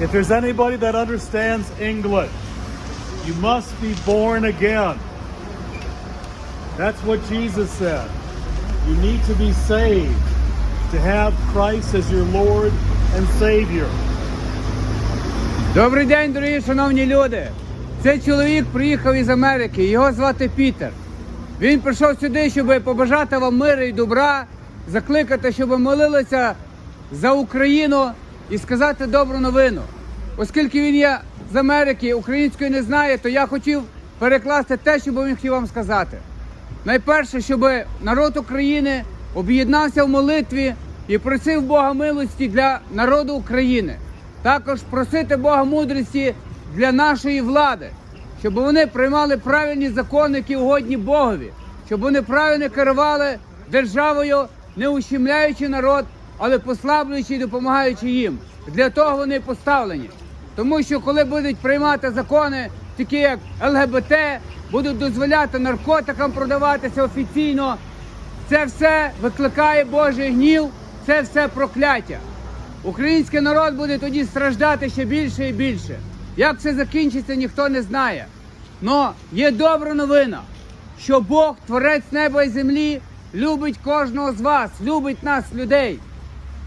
If there's anybody that understands English, you must be born again. That's what Jesus said. You need to be saved to have Christ as your Lord and Savior. Добрий день, дорогі шановні люди. Цей чоловік приїхав із Америки. Його звати Пітер. Він прийшов сюди, щоб побажати вам миру і добра, закликати, щоб молилися за Україну і сказати добру новину. Оскільки він є з Америки, української не знає, то я хотів перекласти те, що би він хотів вам сказати. Найперше, щоб народ України об'єднався в молитві і просив Бога милості для народу України. Також просити Бога мудрості для нашої влади, щоб вони приймали правильні закони, які угодні Богові, щоб вони правильно керували державою, не ущемляючи народ, але послаблюючи і допомагаючи їм. Для того вони поставлені. Тому що коли будуть приймати закони, такі як ЛГБТ, будуть дозволяти наркотикам продаватися офіційно, це все викликає Божий гнів, це все прокляття. Український народ буде тоді страждати ще більше і більше. Як це закінчиться, ніхто не знає. Но є добра новина, що Бог, творець неба і землі, любить кожного з вас, любить нас, людей.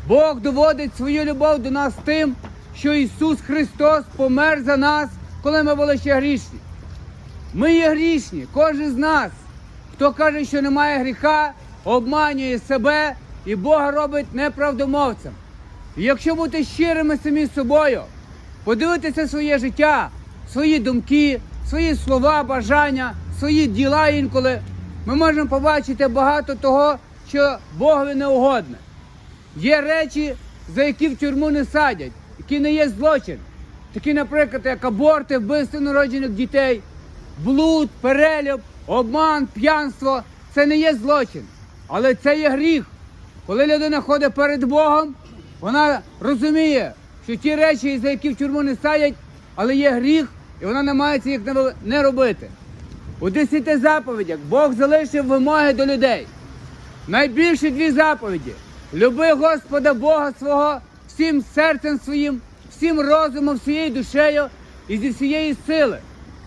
Бог доводить свою любов до нас тим, що Ісус Христос помер за нас, коли ми були ще грішні. Ми є грішні, кожен з нас. Хто каже, що немає гріха, обманює себе і Бога робить неправдомовцем. І якщо бути щирими самі з собою, подивитися своє життя, свої думки, свої слова, бажання, свої діла інколи, ми можемо побачити багато того, що Богові не угодне. Є речі, за які в тюрму не садять, які не є злочин. Такі, наприклад, як аборти, вбивство народжених дітей, блуд, перелюб, обман, п'янство це не є злочин, але це є гріх. Коли людина ходить перед Богом, вона розуміє, що ті речі, за які в тюрму не садять, але є гріх, і вона намагається їх не- робити. У десяти заповідях Бог залишив вимоги до людей. Найбільші дві заповіді. Люби Господа Бога свого всім серцем своїм, всім розумом, всією душею і зі всієї сили.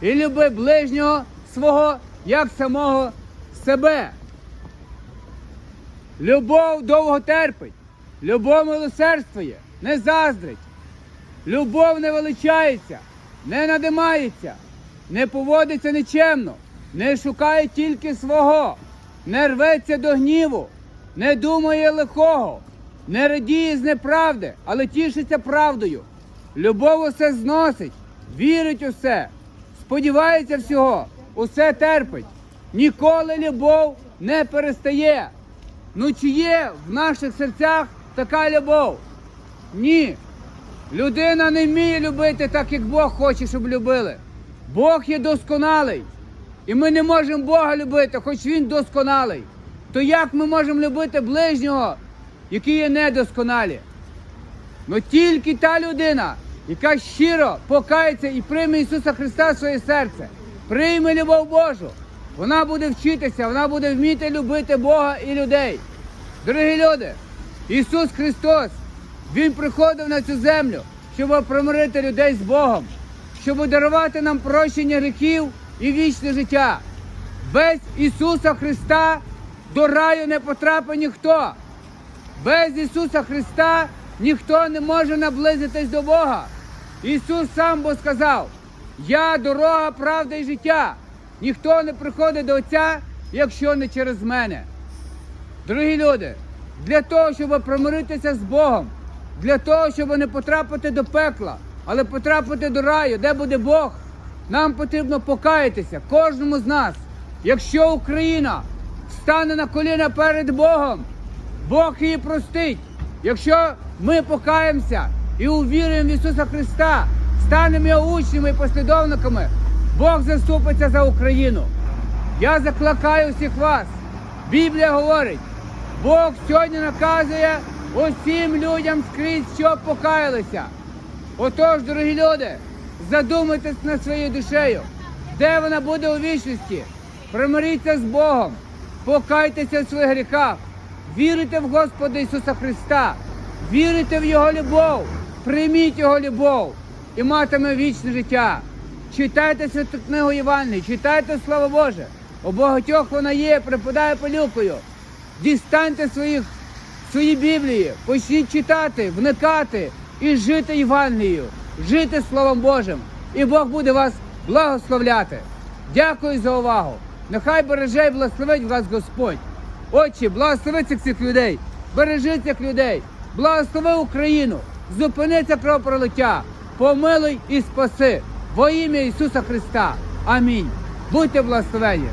І люби ближнього свого як самого себе. Любов довго терпить, любов милосердствує, не заздрить. Любов не величається, не надимається, не поводиться нечемно, не шукає тільки свого, не рветься до гніву, не думає лихого, не радіє з неправди, але тішиться правдою. Любов усе зносить, вірить усе, сподівається всього, усе терпить. Ніколи любов не перестає. Ну чи є в наших серцях така любов? Ні. Людина не вміє любити так, як Бог хоче, щоб любили. Бог є досконалий. І ми не можемо Бога любити, хоч Він досконалий. То як ми можемо любити ближнього, який є недосконалі? Ну тільки та людина, яка щиро покається і прийме Ісуса Христа в своє серце, прийме любов Божу. Вона буде вчитися, вона буде вміти любити Бога і людей. Дорогі люди, Ісус Христос, Він приходив на цю землю, щоб примирити людей з Богом, щоб дарувати нам прощення гріхів і вічне життя. Без Ісуса Христа до раю не потрапить ніхто. Без Ісуса Христа ніхто не може наблизитись до Бога. Ісус сам бо сказав: Я дорога, правда і життя. Ніхто не приходить до Отця, якщо не через мене. Дорогі люди, для того, щоб примиритися з Богом, для того, щоб не потрапити до пекла, але потрапити до раю, де буде Бог, нам потрібно покаятися, кожному з нас. Якщо Україна стане на коліна перед Богом, Бог її простить. Якщо ми покаємося і увіруємо в Ісуса Христа, станемо учнями і послідовниками, Бог заступиться за Україну. Я закликаю всіх вас. Біблія говорить, Бог сьогодні наказує усім людям скрізь, що покаялися. Отож, дорогі люди, задумайтесь над своєю душею, де вона буде у вічності. Примиріться з Богом, покайтеся в своїх гріхах, вірите в Господа Ісуса Христа, вірите в Його любов, Прийміть його любов і матиме вічне життя. Читайте святу книгу Євангелії, читайте Слово Боже. У багатьох вона є, припадає полюкою. Дістаньте своїх, свої Біблії, почніть читати, вникати і жити Євангелією, жити Словом Божим. І Бог буде вас благословляти. Дякую за увагу. Нехай береже і благословить вас Господь. Отче, благослови цих цих людей, бережи цих людей, благослови Україну, зупини це кровопролиття, помилуй і спаси во ім'я Ісуса Христа. Амінь. Будьте благословені.